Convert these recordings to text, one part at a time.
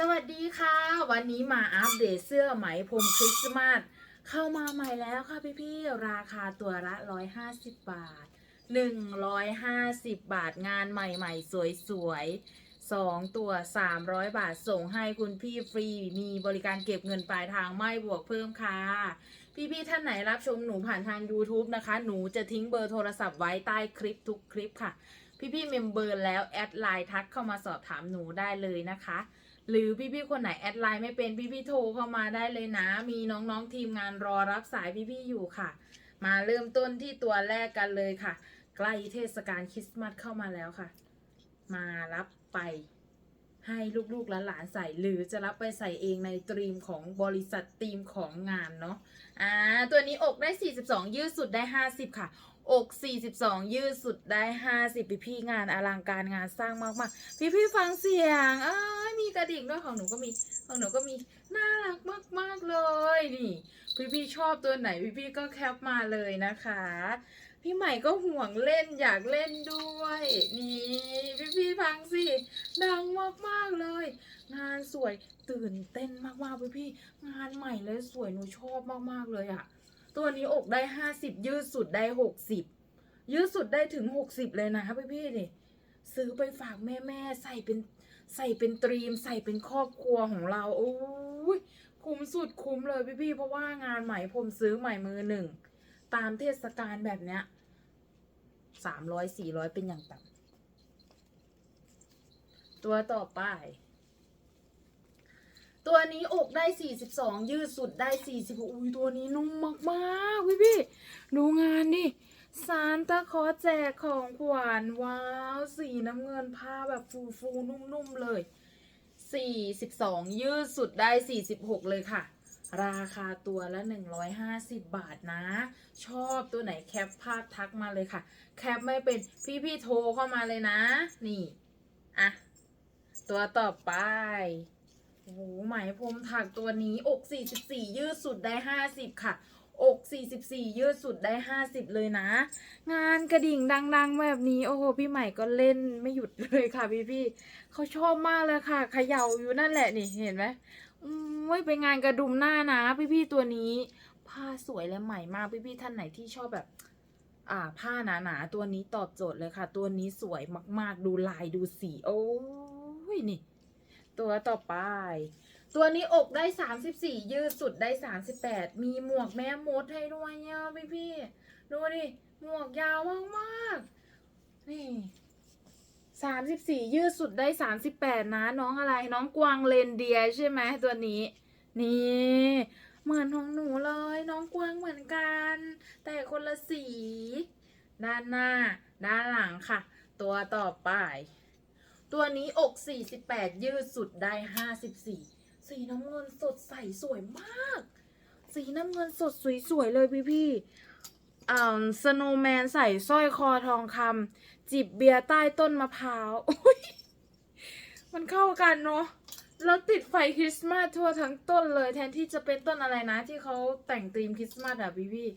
สวัสดีค่ะ วันนี้มาอัปเดตเสื้อไหมพรมคริสต์มาสเข้ามาใหม่แล้วค่ะพี่ๆ ราคาตัวละ 150 บาท 150 บาทงานใหม่ๆ สวยๆ 2 ตัว 300 บาทส่งให้คุณพี่ฟรี มีบริการเก็บเงินปลายทางไม่บวกเพิ่มค่ะ พี่ๆ ท่านไหนรับชมหนูผ่านทาง YouTube นะคะ หนูจะทิ้งเบอร์โทรศัพท์ไว้ใต้คลิปทุกคลิปค่ะ พี่ๆ เมมเบอร์แล้วแอดไลน์ทักเข้ามาสอบถามหนูได้เลยนะคะ หรือพี่ๆคนไหนแอดไลน์ไม่เป็นพี่ๆโทรเข้ามาได้เลยนะ มีน้องๆทีมงานรอรับสายพี่ๆอยู่ค่ะ มาเริ่มต้นที่ตัวแรกกันเลยค่ะ ใกล้เทศกาลคริสต์มาสเข้ามาแล้วค่ะ มารับไปให้ลูกๆและหลานใส่ หรือจะรับไปใส่เองในตรีมของบริษัทตรีมของงานเนาะอ่าตัวนี้อกได้ 42 ยืดสุดได้ 50 ค่ะ อก42 ยืดสุดได้ 50 พี่พี่งานอลังการงานสร้างมากๆ พี่พี่ฟังเสียงอ้ยมีกระดิ่งด้วยของหนูก็มีของหนูก็มีน่ารักมากๆเลยนี่ พี่พี่ชอบตัวไหนพี่พี่ก็แคปมาเลยนะคะ พี่ใหม่ก็ห่วงเล่นอยากเล่นด้วย นี่พี่พี่ฟังสิดังมากๆเลย งานสวยตื่นเต้นมากๆพี่พี่งานใหม่เลยสวยหนูชอบมากๆเลยอะ ตัวนี้อกได้ห้าสิบยืดสุดได้หกสิบยืดสุดได้ถึงหกสิบเลยนะพี่พี่นี่ซื้อไปฝากแม่ๆใส่เป็นใส่เป็นตรีม ใส่เป็นครอบครัวของเราโอ้ยคุ้มสุดคุ้มเลยพี่พี่เพราะว่างานใหม่ผมซื้อใหม่มือหนึ่งตามเทศกาลแบบเนี้ยสามร้อยสี่ร้อยเป็นอย่างต่ำตัวต่อไป ตัวนี้อกได้ 42 ยืดสุดได้ 46อุ้ยตัวนี้นุ่มมากๆพี่พี่ดูงานดิซานตาคอแจกของขวัญว้าว สีน้ำเงินผ้าแบบฟูฟูนุ่มๆเลย 42 ยืดสุดได้ 46 เลยค่ะ ราคาตัวละ 150 บาทนะ ชอบตัวไหนแคปภาพทักมาเลยค่ะ แคปไม่เป็นพี่ๆโทรเข้ามาเลยนะ นี่ อะ ตัวต่อไป โอ้โหไหมพรมถักตัวนี้อก 44 ยืดสุดได้ 50 ค่ะ อก 44 ยืดสุดได้ 50 เลยนะ งานกระดิ่งดัง ๆ แบบนี้ โอ้โห พี่ใหม่ก็เล่นไม่หยุดเลยค่ะพี่ๆเขาชอบมากเลยค่ะเขย่าอยู่นั่นแหละนี่เห็นไหมอืมไปงานกระดุมหน้านะ พี่ๆตัวนี้ ผ้าสวยและใหม่มากพี่ๆท่านไหนที่ชอบแบบอ่าผ้าหนาๆตัวนี้ตอบโจทย์เลยค่ะ ตัวนี้สวยมากๆ ดูลายดูสี โอ้ยนี่ ตัวต่อไป ตัวนี้อกได้34ยืดสุดได้38มีหมวกแม่มดให้ด้วยเนี่ยพี่พี่ๆดูดิหมวกยาวมากๆนี่34ยืดสุดได้38นะ น้องอะไรน้องกวางเลนเดียใช่ไหมตัวนี้ นี่ เหมือนของหนูเลย น้องกวางเหมือนกัน แต่คนละสี ด้านหน้า ด้านหลังค่ะ ตัวต่อไป ตัวนี้อก 48 ยืดสุดได้ 54 สีน้ำเงินสดใสสวยมาก สีน้ำเงินสดสวยๆเลยพี่พี่อ่าสโนว์แมนใส่สร้อยคอทองคำจิบเบียร์ใต้ต้นมะพร้าวมันเข้ากันเนาะแล้วติดไฟคริสต์มาสทั่วทั้งต้นเลย แทนที่จะเป็นต้นอะไรนะ ที่เขาแต่งธีมคริสต์มาสอะพี่พี่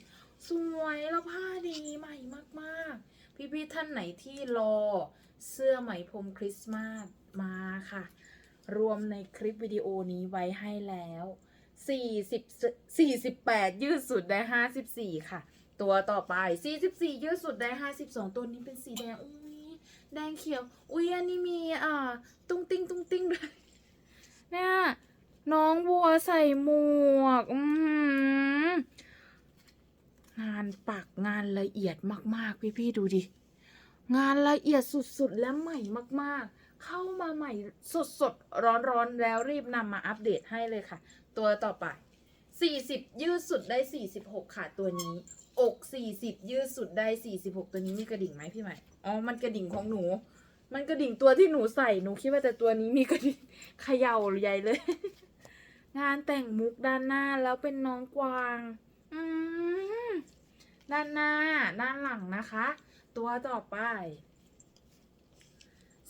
สวยแล้วผ้าดีใหม่มากๆ พี่พี่ท่านไหนที่รอ เสื้อไหมพรมคริสต์มาสมาค่ะ รวมในคลิปวิดีโอนี้ไว้ให้แล้ว40 48 ยืดสุดได้ 54 ค่ะ ตัวต่อไป 44 ยืดสุดได้ 52 ตัวนี้เป็นสีแดง อุ้ยแดงเขียว อุ้ยอันนี้มีอ่าตุ้งติ้งตุ้งติ้งด้วยเนี่ยน้องบัวใส่หมวก อืงานปักงานละเอียดมาก ๆ พี่ ๆ ดูดิ งานละเอียดสุดๆ และใหม่มากๆ เข้ามาใหม่สดๆ ร้อนๆ แล้วรีบนำมาอัปเดตให้เลยค่ะ ตัวต่อไป 40 ยืดสุดได้ 46 ค่ะตัวนี้ อก 40 ยืดสุดได้ 46 ตัวนี้มีกระดิ่งไหมพี่ใหม่ อ๋อ มันกระดิ่งของหนู มันกระดิ่งตัวที่หนูใส่ หนูคิดว่าแต่ตัวนี้มีกระดิ่งเขย่าใหญ่เลย งานแต่งมุกด้านหน้าแล้วเป็นน้องกวาง อืมด้านหน้า ด้านหลังนะคะ ตัวต่อไป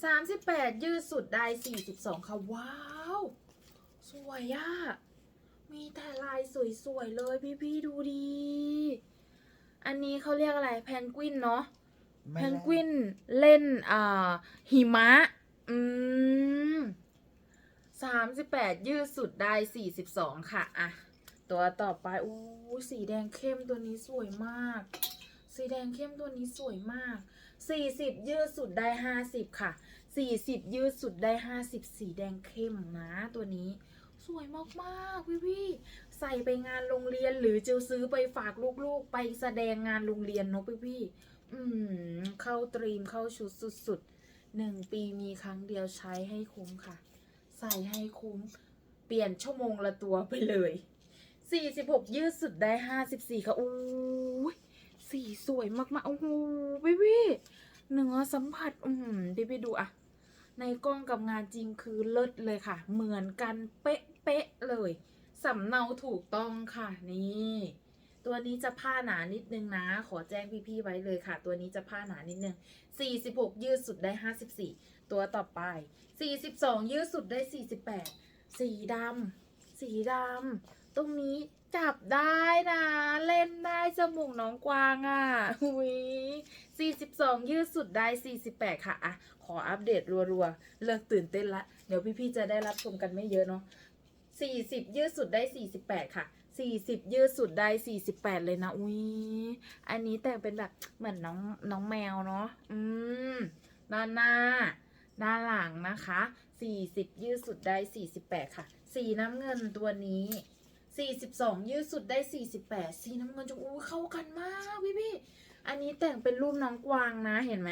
38 ยืดสุดได้ 42 ค่ะ ว้าว สวยอะมีแต่ลายสวยๆ เลยพี่ๆ ดูดี อันนี้เขาเรียกอะไรแพนกวินเนาะแพนกวินเล่นอ่าหิมะ อืมสามสิบแปดยืดสุดได้สี่สิบสองค่ะ อะ ตัวต่อไปอู้สีแดงเข้มตัวนี้สวยมาก สีแดงเข้มตัวนี้สวยมากสี่สิบยืดสุดได้ห้าสิบค่ะสี่สิบยืดสุดได้ห้าสิบสีแดงเข้มนะตัวนี้ สวยมากๆพี่พี่ใส่ไปงานโรงเรียนหรือจะซื้อไปฝากลูกๆ ไปแสดงงานโรงเรียนเนอะพี่พี่อืมเข้าตรีมเข้าชุดสุดๆหนึ่งปีมีครั้งเดียวใช้ให้คุ้มค่ะ ใส่ให้คุ้ม เปลี่ยนชั่วโมงละตัวไปเลย46 ยืดสุดได้ 54 ค่ะอู้ย สีสวยมากๆ โอ้โหพี่พี่เนื้อสัมผัส อืมพี่พี่ดูอะในกล้องกับงานจริงคือเลิศเลยค่ะ เหมือนกันเป๊ะเป๊ะๆเลยสำเนาถูกต้องค่ะ นี่ ตัวนี้จะผ้าหนานิดนึงนะ ขอแจ้งพี่ๆไว้เลยค่ะ ตัวนี้จะผ้าหนานิดนึง 46 ยืดสุดได้ 54 ตัวต่อไป 42 ยืดสุดได้ 48 สีดำสีดำตรงนี้ จับได้นะ เล่นได้จมูกน้องกวางอะหุย42 ยืดสุดได้ 48 ค่ะอะขออัปเดตรัวๆ เลิกตื่นเต้นละ เดี๋ยวพี่ๆ จะได้รับชมกันไม่เยอะเนาะ40 ยืดสุดได้ 48 ค่ะ 40 ยืดสุดได้ 48 เลยนะอุ้ยอันนี้แต่งเป็นแบบเหมือนน้องน้องแมวเนาะอืมด้านหน้าด้านหลังนะคะ 40 ยืดสุดได้ 48 ค่ะ สีน้ำเงินตัวนี้ 42ยืดสุดได้48สีน้ำเงินจะอู้เข้ากันมากพี่พี่อันนี้แต่งเป็นรูปน้องกวางนะเห็นไหม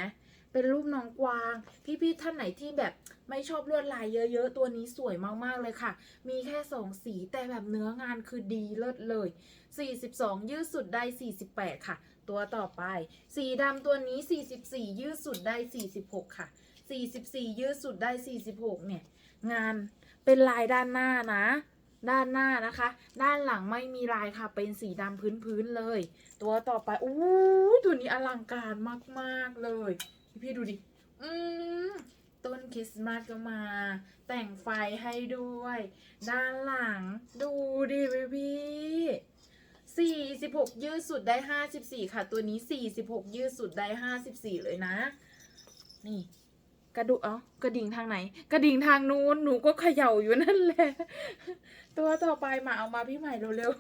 เป็นรูปน้องกวาง พี่ๆท่านไหนที่แบบไม่ชอบลวดลายเยอะๆ ตัวนี้สวยมากๆเลยค่ะ มีแค่สองสีแต่แบบเนื้องานคือดีเลิศเลย 42 ยืดสุดได้ 48 ค่ะ ตัวต่อไป สีดำตัวนี้ 44 ยืดสุดได้ 46 ค่ะ 44 ยืดสุดได้ 46 เนี่ย งานเป็นลายด้านหน้านะ ด้านหน้านะคะ ด้านหลังไม่มีลายค่ะ เป็นสีดำพื้นๆเลย ตัวต่อไปอู้ตัวนี้อลังการมากๆเลย พี่ดูดิ อืมต้นคริสต์มาสก็มา แต่งไฟให้ด้วย ด้านหลัง ดูดิพี่พี่สี่สิบหกยืดสุดได้ห้าสิบสี่ค่ะ ตัวนี้สี่สิบหกยืดสุดได้ห้าสิบสี่เลยนะ นี่กระดูกเอ้ากระดิ่งทางไหน กระดิ่งทางนู้นหนูก็เขย่าอยู่นั่นแหละ ตัวต่อไปมาเอามาพี่ใหม่เร็ว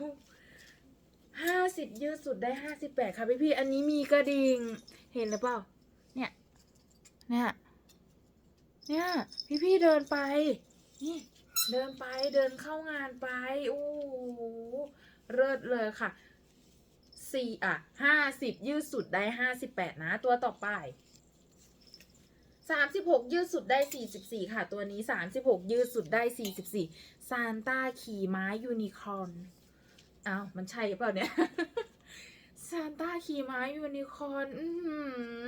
ๆห้าสิบยืดสุดได้ห้าสิบแปดค่ะพี่พี่อันนี้มีกระดิ่ง เห็นหรือเปล่า เนี่ย เนี่ย เนี่ย พี่พี่เดินไป นี่ เดินไป เดินเข้างานไปโอ้โหเลิศเลยค่ะสี่อะห้าสิบยืดสุดได้ห้าสิบแปดนะ ตัวต่อไป สามสิบหกยืดสุดได้สี่สิบสี่ค่ะ ตัวนี้สามสิบหกยืดสุดได้สี่สิบสี่ซานต้าขี่ม้ายูนิคอร์นอ้าวมันใช่เปล่าเนี่ยซานต้าขี่ม้ายูนิคอร์นอื้อหื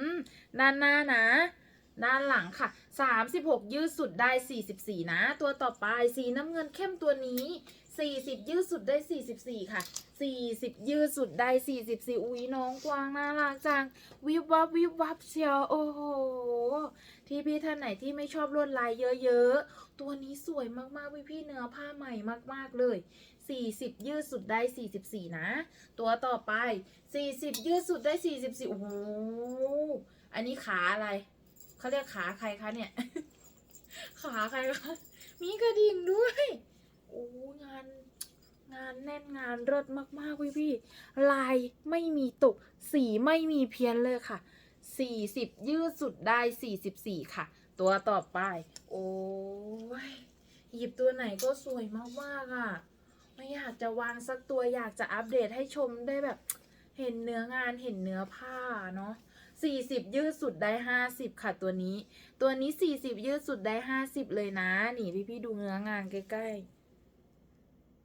อด้านหน้านะ ด้านหลังค่ะ 36 ยืดสุดได้ 44 นะ ตัวต่อไปสีน้ำเงินเข้มตัวนี้ 40ยืดสุดได้44ค่ะ40ยืดสุดได้44อุ้ยน้องกวางน่ารักจัง วิบวับวิบวับเชียวโอ้โห ที่พี่ท่านไหนที่ไม่ชอบลวดลายเยอะๆ ตัวนี้สวยมากๆพี่พี่เนื้อผ้าใหม่มากๆเลย40ยืดสุดได้44นะ ตัวต่อไป40ยืดสุดได้44โอ้โห อันนี้ขาอะไรเขาเรียกขาใครคะเนี่ย ขาใครคะมีกระดิ่งด้วย โอ้งานงานแน่นงานเลิศมากๆพี่พี่ลายไม่มีตก สีไม่มีเพี้ยนเลยค่ะ 40 ยืดสุดได้ 44 ค่ะ ตัวต่อไป โอ้ยหยิบตัวไหนก็สวยมากๆอะ ไม่อยากจะวางสักตัวอยากจะอัปเดตให้ชมได้แบบ เห็นเนื้องานเห็นเนื้อผ้าเนาะ40 ยืดสุดได้ 50 ค่ะตัวนี้ ตัวนี้ 40 ยืดสุดได้ 50 เลยนะ นี่พี่พี่ดูเนื้องานใกล้ ๆ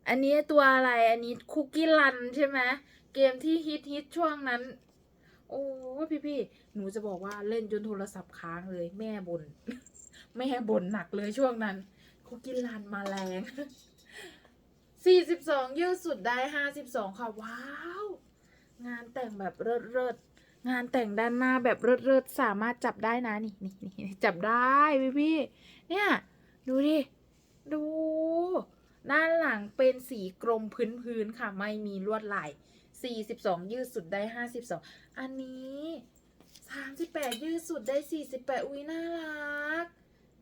อันนี้ตัวอะไร อันนี้คุกกี้รันใช่ไหมเกมที่ฮิตฮิตช่วงนั้น โอ้พี่พี่หนูจะบอกว่าเล่นจนโทรศัพท์ค้างเลยแม่บน่นแม่บ่นหนักเลยช่วงนั้น คุกกี้รันมาแรง42ยืดสุดได้52ค่ะ ว้าว งานแต่งแบบเลิศเลิศๆงานแต่งด้านหน้าแบบเลิศเลิศๆสามารถจับได้นะนี่นี่นี่จับได้พี่พี่เนี่ย ดูดิ ดู ด้านหลังเป็นสีกรมพื้นพื้นๆค่ะ ไม่มีลวดลาย 42 ยืดสุดได้ 52 อันนี้ 38 ยืดสุดได้ 48 อุ้ยน่ารัก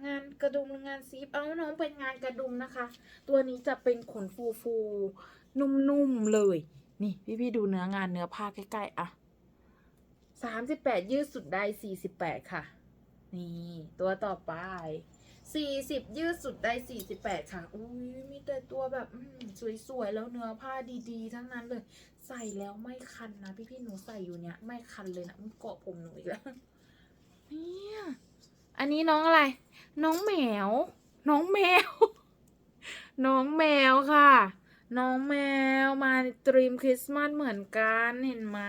งานกระดุมงานซีฟเอาน้องเป็นงานกระดุมนะคะ ตัวนี้จะเป็นขนฟูฟูๆนุ่มๆเลย นี่พี่พี่ๆดูเนื้องานเนื้อผ้าใกล้ๆอะสามสิบแปดยืดสุดได้สี่สิบแปดค่ะ นี่ ตัวต่อไป สี่สิบยืดสุดได้สี่สิบแปดค่ะอุ้ยมีแต่ตัวแบบสวยๆ แล้วเนื้อผ้าดีๆ ทั้งนั้นเลย ใส่แล้วไม่คันนะ พี่ๆหนูใส่อยู่เนี้ยไม่คันเลยนะมันเกาะผมหนูอีกแล้วเนี่ยอันนี้น้องอะไร น้องแมว น้องแมว น้องแมวค่ะ น้องแมวมาตรีมคริสต์มาสเหมือนกันเห็นไหม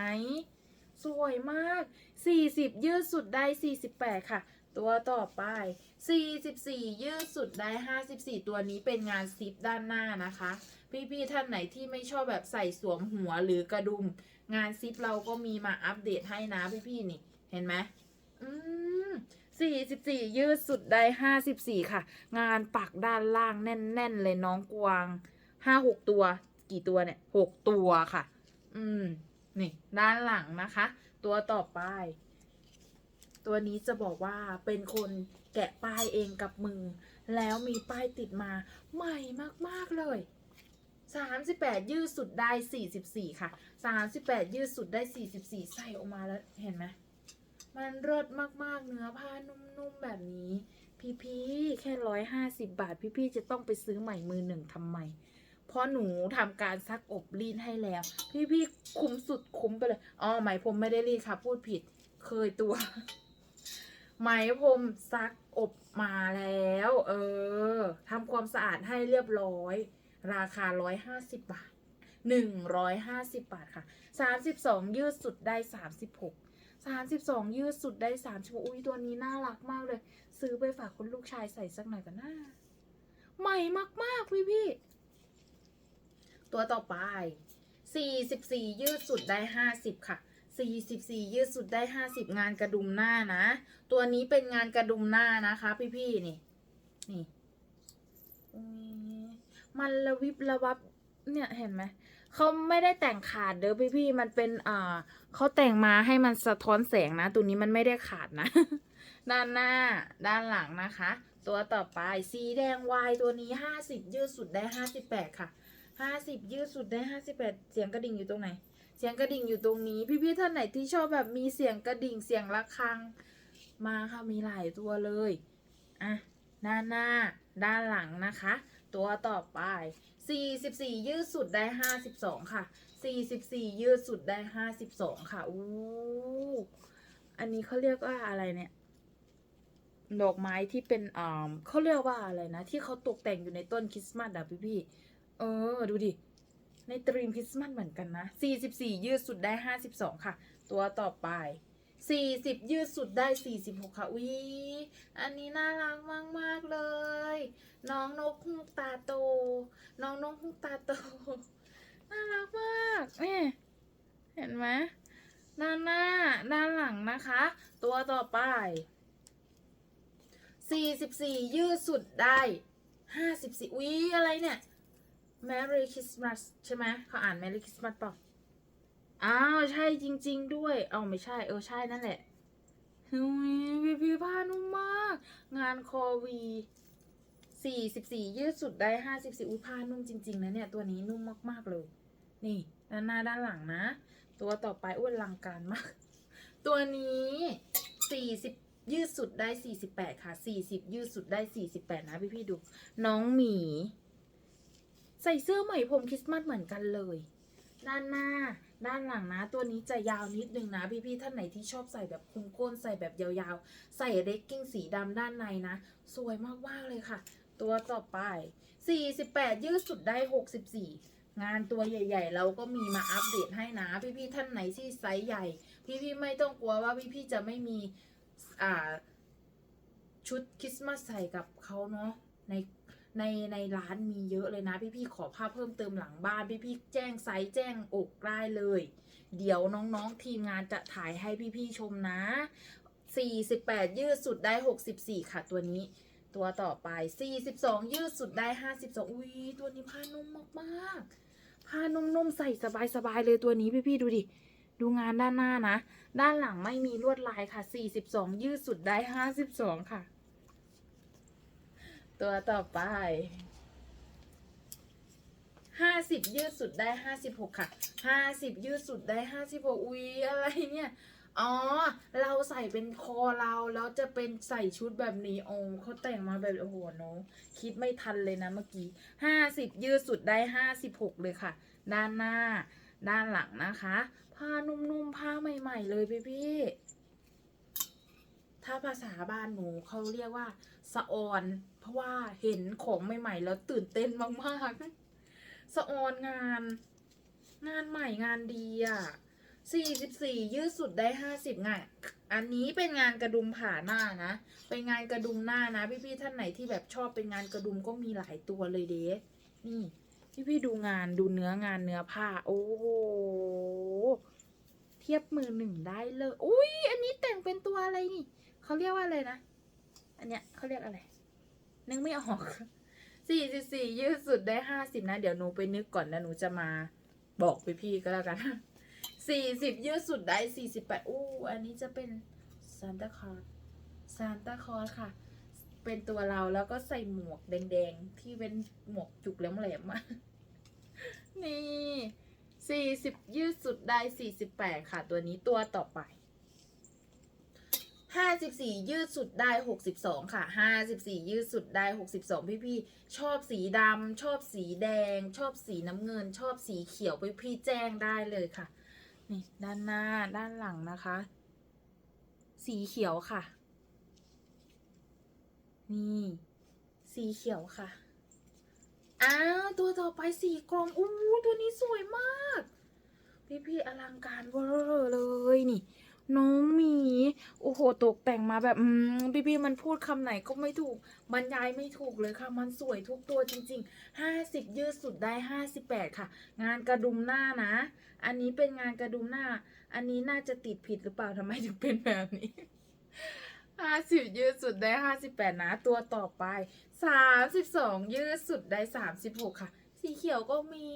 สวยมาก 40 ยืดสุดได้ 48 ค่ะ ตัวต่อไป 44 ยืดสุดได้ 54 ตัวนี้เป็นงานซิปด้านหน้านะคะ พี่ ๆ ท่านไหนที่ไม่ชอบแบบใส่สวมหัวหรือกระดุม งานซิปเราก็มีมาอัปเดตให้นะ พี่ ๆ นี่ เห็นไหมอืม44 ยืดสุดได้ 54 ค่ะ งานปักด้านล่างแน่น ๆ เลยน้องกวาง 5-6 ตัว กี่ตัวเนี่ย 6 ตัวค่ะ อืม นี่ ด้านหลังนะคะ ตัวต่อไป ตัวนี้จะบอกว่าเป็นคนแกะป้ายเองกับมือ แล้วมีป้ายติดมาใหม่มาก ๆ เลย 38 ยืดสุดได้ 44 ค่ะ 38 ยืดสุดได้ 44 ใส่ออกมาแล้วเห็นไหมมันเลิศมาก ๆ เนื้อผ้านุ่ม ๆ แบบนี้ พี่ๆแค่ร้อยห้าสิบบาท พี่ๆจะต้องไปซื้อใหม่มือหนึ่งทำไมเพราะหนูทำการซักอบรีดให้แล้ว พี่ๆคุ้มสุดคุ้มไปเลยอ๋อไหมผมไม่ได้รีดค่ะ พูดผิดเคยตัว ไหมผมซักอบมาแล้ว เออทำความสะอาดให้เรียบร้อย ราคาร้อยห้าสิบบาทหนึ่งร้อยห้าสิบบาทค่ะสามสิบสองยืดสุดได้สามสิบหกสามสิบสองยืดสุดได้สามชั่วโมงอุ้ยตัวนี้น่ารักมากเลย ซื้อไปฝากคุณลูกชายใส่สักหน่อยกันนะใหม่มาก ๆ พี่พี่ ตัวต่อไปสี่สิบสี่ยืดสุดได้ห้าสิบค่ะ สี่สิบสี่ยืดสุดได้ห้าสิบงานกระดุมหน้านะ ตัวนี้เป็นงานกระดุมหน้านะคะ พี่ๆนี่ นี่มันระวิบระวับ เนี่ยเห็นไหมเขาไม่ได้แต่งขาดเด้อพี่ๆมันเป็นอ่าเขาแต่งมาให้มันสะท้อนแสงนะ ตัวนี้มันไม่ได้ขาดนะ ด้านหน้า ด้านหลังนะคะ ตัวต่อไปสีแดงวายตัวนี้ห้าสิบยืดสุดได้ห้าสิบแปดค่ะห้าสิบยืดสุดได้ห้าสิบแปดเสียงกระดิ่งอยู่ตรงไหน เสียงกระดิ่งอยู่ตรงนี้ พี่ๆท่านไหนที่ชอบแบบมีเสียงกระดิ่งเสียงระฆัง มาค่ะมีหลายตัวเลยอะด้านหน้า ด้านหลังนะคะ ตัวต่อไป 44 ยืดสุดได้ 52 ค่ะ 44 ยืดสุดได้ 52 ค่ะอู้อันนี้เขาเรียกว่าอะไรเนี่ย ดอกไม้ที่เป็นอ่าเขาเรียกว่าอะไรนะ ที่เขาตกแต่งอยู่ในต้นคริสต์มาสอะพี่พี่ๆเออ ดูดิ ในตรีมคริสต์มาสเหมือนกันนะ 44 ยืดสุดได้ 52 ค่ะ ตัวต่อไป 40 ยืดสุดได้ 46 ค่ะ อุ้ยอันนี้น่ารักมากๆเลย น้องนกฮูกตาโต น้องนกฮูกตาโต น่ารักมากนี่เห็นไหมด้านหน้า ด้านหลังนะคะ ตัวต่อไป 44 ยืดสุดได้ 54 อุ๊ยอะไรเนี่ย Merry Christmas ใช่ไหมเขาอ่าน Merry Christmas เปล่าอ้าว ใช่จริง ๆ ด้วย เอาไม่ใช่ เออ ใช่นั่นแหละอุ้ยพี่พี่ผ้านุ่มมาก งานคอวีสี่สิบสี่ยืดสุดได้ห้าสิบสี่อุ้ยผ้านุ่มจริง ๆ นะเนี่ย ตัวนี้นุ่มมาก ๆ เลย นี่ ด้านหน้าด้านหลังนะ ตัวต่อไปอ้วนลังการมาก ตัวนี้สี่สิบยืดสุดได้สี่สิบแปดค่ะสี่สิบยืดสุดได้สี่สิบแปดนะพี่พี่ดู น้องหมี ใส่เสื้อไหมพรมคริสต์มาสเหมือนกันเลย ด้านหน้า ด้านหลังนะ ตัวนี้จะยาวนิดนึงนะ พี่ๆท่านไหนที่ชอบใส่แบบคลุมก้นใส่แบบยาวๆ ใส่เรกกิ้งสีดำด้านในนะ สวยมากๆเลยค่ะ ตัวต่อไป 48 ยืดสุดได้ 64งานตัวใหญ่ ๆ เราก็มีมาอัปเดตให้นะ พี่ๆท่านไหนที่ไซส์ใหญ่ พี่ๆไม่ต้องกลัวว่าพี่ๆจะไม่มีอ่าชุดคริสต์มาสใส่กับเขาเนาะใน ในในร้านมีเยอะเลยนะพี่ๆขอภาพเพิ่มเติมหลังบ้านพี่ๆแจ้งไซส์แจ้งอกได้เลย เดี๋ยวน้องๆทีมงานจะถ่ายให้พี่ๆชมนะ 48 ยืดสุดได้ 64 ค่ะตัวนี้ ตัวต่อไป 42 ยืดสุดได้ 52 อุ้ยตัวนี้ผ้านุ่มมากๆผ้านุ่มๆใส่สบายๆเลยตัวนี้พี่ๆดูดิดูงานด้านหน้านะ ด้านหลังไม่มีลวดลายค่ะ 42 ยืดสุดได้ 52 ค่ะ ตัวต่อไปห้าสิบยืดสุดได้ห้าสิบหกค่ะห้าสิบยืดสุดได้ห้าสิบหกอุ๊ยอะไรเนี่ย อ๋อ เราใส่เป็นคอเราแล้วจะเป็นใส่ชุดแบบนี้โอ้เขาแต่งมาแบบโอ้โหน้องคิดไม่ทันเลยนะเมื่อกี้ห้าสิบยืดสุดได้ห้าสิบหกเลยค่ะ ด้านหน้า ด้านหลังนะคะ ผ้านุ่มๆผ้าใหม่ ๆ เลยพี่พี่ๆถ้าภาษาบ้านหนูเขาเรียกว่าสะออน เพราะว่าเห็นของใหม่ๆ แล้วตื่นเต้นมากๆสะออนงาน งานใหม่งานดีอะสี่สิบสี่ยืดสุดได้ห้าสิบงานอันนี้เป็นงานกระดุมผ่าหน้านะ เป็นงานกระดุมหน้านะพี่ๆท่านไหนที่แบบชอบเป็นงานกระดุมก็มีหลายตัวเลยเด้นี่ พี่ๆดูงานดูเนื้องานเนื้อผ้า โอ้โหเทียบมือหนึ่งได้เลย อุ้ยอันนี้แต่งเป็นตัวอะไรนี่เขาเรียกว่าอะไรนะ อันเนี้ยเขาเรียกอะไร นึกไม่ออกสี่สิบสี่ยืดสุดได้ห้าสิบนะ เดี๋ยวหนูไปนึกก่อนนะหนูจะมาบอกไปพี่ก็แล้วกันสี่สิบยืดสุดได้สี่สิบแปดอู้อันนี้จะเป็นซานตาคลอสซานตาคลอสค่ะ เป็นตัวเราแล้วก็ใส่หมวกแดงๆ ที่เป็นหมวกจุกแหลมๆอะนี่สี่สิบยืดสุดได้สี่สิบแปดค่ะ ตัวนี้ตัวต่อไป ห้าสิบสี่ยืดสุดได้หกสิบสองค่ะห้าสิบสี่ยืดสุดได้หกสิบสองพี่ๆชอบสีดำชอบสีแดง ชอบสีน้ำเงิน ชอบสีเขียวพี่แจ้งได้เลยค่ะ นี่ด้านหน้าด้านหลังนะคะ สีเขียวค่ะ นี่ สีเขียวค่ะ อ้าวตัวต่อไปสีกลมอู้ตัวนี้สวยมาก พี่พี่ๆอลังการเวอร์เลยนี่ น้องหมี โอ้โห ตกแต่งมาแบบพี่พี่ๆมันพูดคำไหนก็ไม่ถูก บรรยายไม่ถูกเลยค่ะ มันสวยทุกตัวจริงๆห้าสิบยืดสุดได้ห้าสิบแปดค่ะ งานกระดุมหน้านะ อันนี้เป็นงานกระดุมหน้า อันนี้น่าจะติดผิดหรือเปล่าทำไมถึงเป็นแบบนี้ห้าสิบยืดสุดได้ห้าสิบแปดนะ ตัวต่อไปสามสิบสองยืดสุดได้สามสิบหกค่ะ สีเขียวก็มี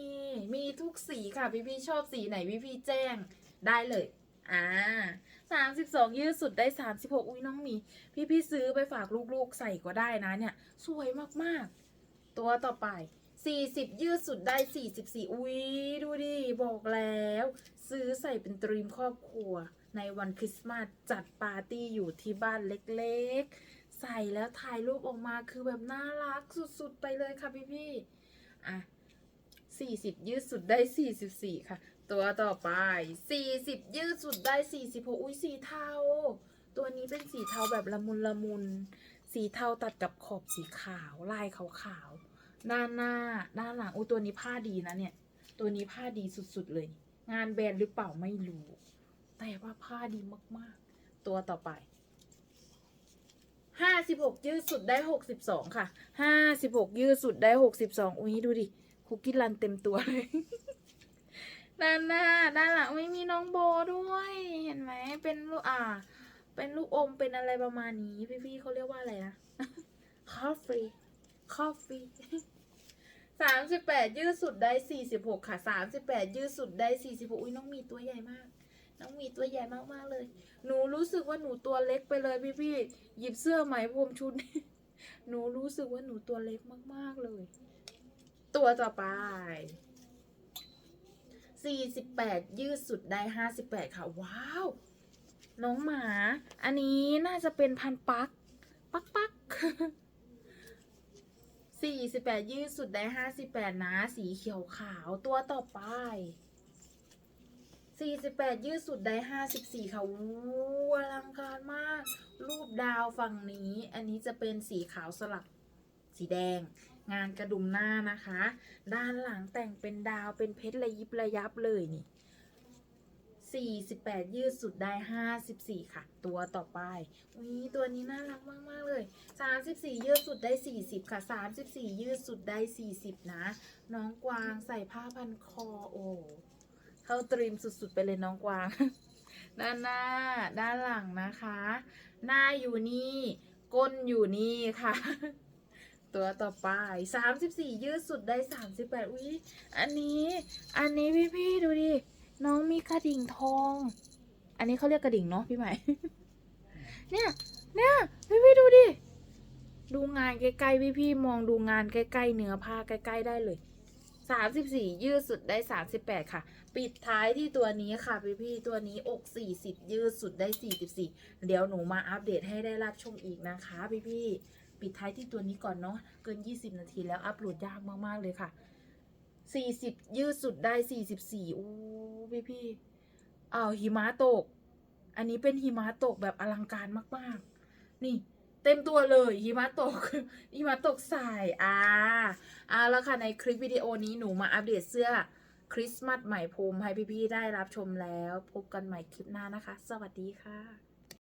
มีทุกสีค่ะ พี่พี่ๆชอบสีไหนพี่พี่ๆแจ้งได้เลย อ่าสามสิบสองยืดสุดได้สามสิบหกอุ้ยน้องมี พี่พี่ซื้อไปฝากลูกๆใส่ก็ได้นะเนี่ย สวยมากๆ ตัวต่อไปสี่สิบยืดสุดได้สี่สิบสี่อุ้ยดูดิ บอกแล้ว ซื้อใส่เป็นตรีมครอบครัว ในวันคริสต์มาสจัดปาร์ตี้อยู่ที่บ้านเล็กๆ ใส่แล้วถ่ายรูปออกมาคือแบบน่ารักสุดๆ ไปเลยค่ะพี่ๆอะ40 ยืดสุดได้ 44 ค่ะ ตัวต่อไป 40 ยืดสุดได้ 46 อุ้ยสีเทา ตัวนี้เป็นสีเทาแบบละมุนละมุน สีเทาตัดกับขอบสีขาวลายขาวๆ ด้านหน้า ด้านหลัง อุ้ยตัวนี้ผ้าดีนะเนี่ย ตัวนี้ผ้าดีสุดๆเลย งานแบรนด์หรือเปล่าไม่รู้ แต่ว่าผ้าดีมากๆ ตัวต่อไปห้าสิบหกยืดสุดได้หกสิบสองค่ะห้าสิบหกยืดสุดได้หกสิบสองอุ้ยดูดิคุกกี้รันเต็มตัวเลย ด้านหน้าด้านหลังไม่มีน้องโบด้วยเห็นไหมเป็นลูกอ่า เป็นลูกอมเป็นอะไรประมาณนี้พี่ๆเขาเรียกว่าอะไรนะคอฟฟี่คอฟฟี่สามสิบแปดยืดสุดได้สี่สิบหกค่ะสามสิบแปดยืดสุดได้สี่สิบหกอุ้ยน้องมีตัวใหญ่มาก น้องมีตัวใหญ่มากๆเลย หนูรู้สึกว่าหนูตัวเล็กไปเลยพี่พี่ๆหยิบเสื้อไหมพรมชุดหนูรู้สึกว่าหนูตัวเล็กมาก ๆเลย ตัวต่อไป สี่สิบแปดยืดสุดได้ห้าสิบแปดค่ะ ว้าว น้องหมา อันนี้น่าจะเป็นพันปัก ปักปักสี่สิบแปดยืดสุดได้ห้าสิบแปดนะ สีเขียวขาวตัวต่อไปสี่สิบแปดยืดสุดได้ห้าสิบสี่ค่ะวูอลังการมาก รูปดาวฝั่งนี้ อันนี้จะเป็นสีขาวสลับสีแดง งานกระดุมหน้านะคะ ด้านหลังแต่งเป็นดาวเป็นเพชรระยิบระยับเลยนี่ 48 ยืดสุดได้ 54 ค่ะ ตัวต่อไปอุ้ยตัวนี้น่ารักมากๆเลย 34 ยืดสุดได้ 40 ค่ะ 34 ยืดสุดได้ 40 นะ น้องกวางใส่ผ้าพันคอโอ้เข้าตรีมสุดๆ ไปเลยน้องกวาง ด้านหน้า ด้านหลังนะคะ หน้าอยู่นี่ ก้นอยู่นี่ค่ะ ตัวต่อไป34ยืดสุดได้38อุ้ยอันนี้ อันนี้พี่ๆดูดิ น้องมีกระดิ่งทอง อันนี้เขาเรียกกระดิ่งเนาะพี่ใหม่ เนี่ย เนี่ยพี่พี่ดูดิ ดูงานใกล้ๆพี่พี่มองดูงานใกล้ๆเนื้อผ้าใกล้ๆได้เลยสามสิบสี่ยืดสุดได้สามสิบแปดค่ะ ปิดท้ายที่ตัวนี้ค่ะพี่พี่ตัวนี้อกสี่สิบยืดสุดได้สี่สิบสี่เดี๋ยวหนูมาอัปเดตให้ได้รับชมอีกนะคะพี่พี่ ปิดท้ายที่ตัวนี้ก่อนเนาะเกินยี่สิบนาทีแล้วอัปโหลดยากมากๆเลยค่ะสี่สิบยืดสุดได้สี่สิบสี่อู้พี่พี่อ้าวหิมะตก อันนี้เป็นหิมะตกแบบอลังการมากๆ นี่เต็มตัวเลยหิมะตกหิมะตกใส่อ่าเอาแล้วค่ะในคลิปวิดีโอนี้หนูมาอัปเดตเสื้อคริสต์มาสใหม่พรมให้พี่ๆได้รับชมแล้ว พบกันใหม่คลิปหน้านะคะ สวัสดีค่ะ